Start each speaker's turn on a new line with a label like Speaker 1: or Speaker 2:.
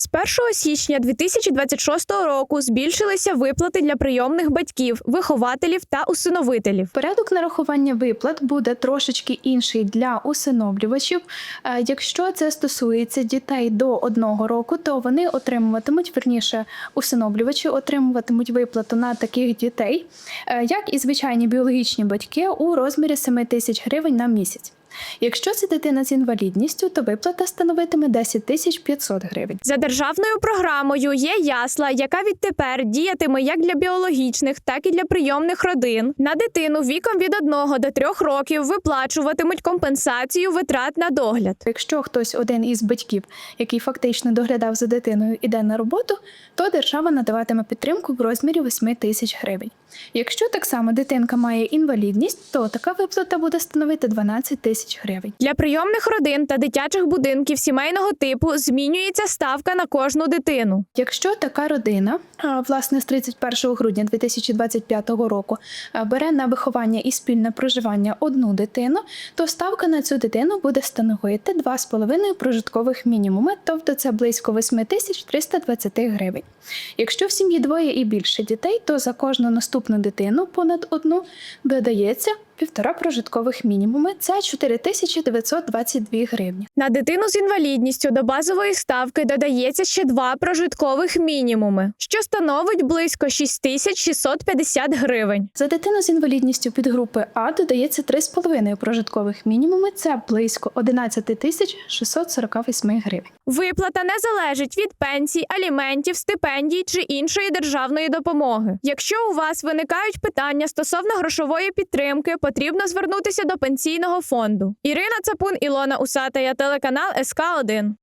Speaker 1: З 1 січня 2026 року збільшилися виплати для прийомних батьків, вихователів та усиновителів.
Speaker 2: Порядок нарахування виплат буде трошечки інший для усиновлювачів. Е, Якщо це стосується дітей до одного року, то вони отримуватимуть верніше усиновлювачі отримуватимуть виплату на таких дітей, е, як і звичайні біологічні батьки у розмірі 7 тисяч гривень на місяць. Якщо це дитина з інвалідністю, то виплата становитиме 10 тисяч 500 гривень.
Speaker 1: За державною програмою є ясла, яка відтепер діятиме як для біологічних, так і для прийомних родин. На дитину віком від 1 до 3 років виплачуватимуть компенсацію витрат на догляд.
Speaker 2: Якщо хтось один із батьків, який фактично доглядав за дитиною, іде на роботу, то держава надаватиме підтримку в розмірі 8 тисяч гривень. Якщо так само дитинка має інвалідність, то така виплата буде становити 12 тисяч гривень.
Speaker 1: Для прийомних родин та дитячих будинків сімейного типу змінюється ставка на кожну дитину.
Speaker 2: Якщо така родина, власне, з 31 грудня 2025 року бере на виховання і спільне проживання одну дитину, то ставка на цю дитину буде становити 2,5 прожиткових мінімуми, тобто це близько 8 тисяч 320 гривень. Якщо в сім'ї двоє і більше дітей, то за кожну наступну дитину понад одну додається півтора прожиткових мінімуми, це 4922 гривні.
Speaker 1: На дитину з інвалідністю до базової ставки додається ще два прожиткових мінімуми, що становить близько 6650 гривень.
Speaker 2: За дитину з інвалідністю підгрупи А додається 3,5 прожиткових мінімуми, це близько 11 тисяч 648 гривень.
Speaker 1: Виплата не залежить від пенсій, аліментів, стипендій чи іншої державної допомоги. Якщо у вас виникають питання стосовно грошової підтримки, потрібно звернутися до пенсійного фонду. Ірина Цапун, Ілона Усатая, телеканал СК 1